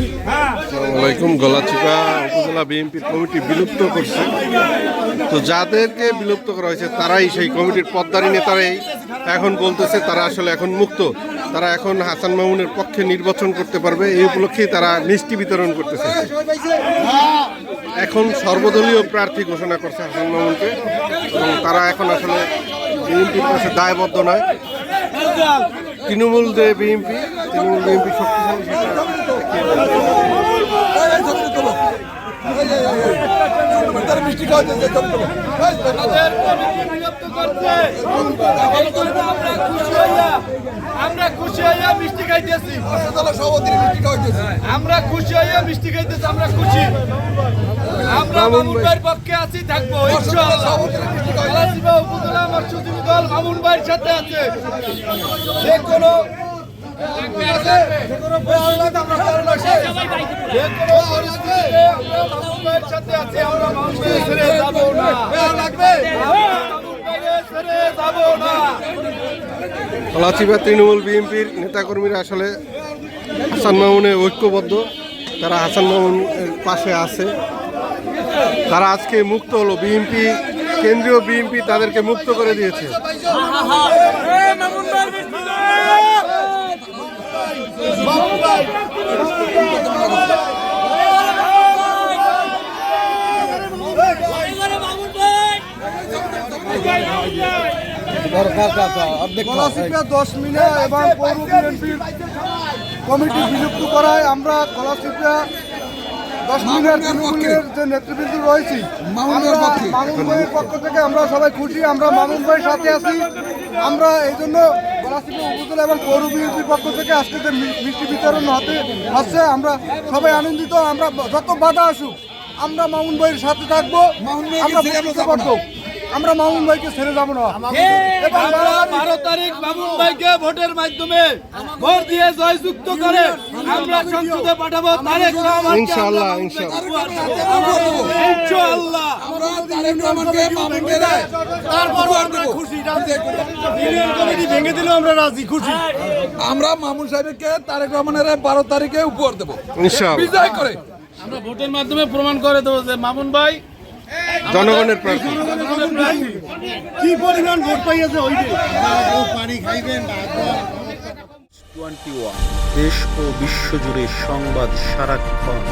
আসসালামু আলাইকুম গলাচিপা উপজেলা বিএনপির কমিটি বিলুপ্ত করছে। তো যাদেরকে বিলুপ্ত করা হয়েছে, তারাই সেই কমিটির পদ্মারি নেতারাই। এখন বলতেছে তারা আসলে এখন মুক্ত। তারা এখন হাসান মামুনের পক্ষে নির্বাচন করতে পারবে। এই উপলক্ষেই তারা মিষ্টি বিতরণ করতেছে। এখন সর্বদলীয় প্রার্থী ঘোষণা করছে হাসান মামুনকে। এবং তারা এখন আসলে বিএনপির কাছে দায়বদ্ধ নয়। তৃণমূল যে বিএনপি, তৃণমূল বিএনপি শক্তিশালী আমরা খুশি হইয়া মিষ্টি খাইতেছি। আমরা খুশি হইয়া মিষ্টি খাইতেছি আমরা খুশি। আমরা পক্ষে আছি থাকব উপজেলা আমার দল মামুন ভাইয়ের সাথে আছে। যে কোনো মামুন মামুন মামুন কলাচিবা তৃণমূল বিএনপির নেতাকর্মীরা আসলে হাসান মামুনে ঐক্যবদ্ধ। তারা হাসান মামুনের পাশে আছে। তারা আজকে মুক্ত হলো। বিএনপি কেন্দ্রীয় বিএনপি তাদেরকে মুক্ত করে দিয়েছে। দশ মিলে এবং পৌর বিএনপির কমিটি বিলুপ্ত করায় আমরা কলাশিপা দশ মিনের তৃণমূলের যে নেতৃবৃন্দ রয়েছি মামুন ভাইয়ের পক্ষ থেকে আমরা সবাই খুশি আমরা মামুন ভাইয়ের সাথে আছি। আমরা এই জন্য গলাচিপা উপজেলা এবং পৌর বিএনপির পক্ষ থেকে আজকে যে মিষ্টি বিতরণ হতে আসছে আমরা সবাই আনন্দিত আমরা যত বাধা আসুক আমরা মামুন ভাইয়ের সাথে থাকব আমরা। আমরা মামুন ভাইকে ছেড়ে যাব না। বারো তারিখ মামুন ভাইকে ভোটের মাধ্যমে ভোট দিয়ে জয়যুক্ত করে আমরা সংসদে পাঠাবো। তারেক আমরা ইনশাআল্লাহ, মামুন ইনশাআল্লাহ। ভাইকে আমরা খুশি ভেঙে দিলেও আমরা রাজি খুশি। আমরা মামুন সাহেবকে তারেক রহমানের বারো তারিখে উপহার দেবো। ইনশাআল্লাহ। বিজয় করে। আমরা ভোটের মাধ্যমে প্রমাণ করে দেবো যে মামুন ভাই জনগণের প্রার্থী। কি পরিমাণ ভোট পাইয়াছে ওই টোয়েন্টি ওয়ান দেশ ও বিশ্বজুড়ে সংবাদ সারাক্ষণ।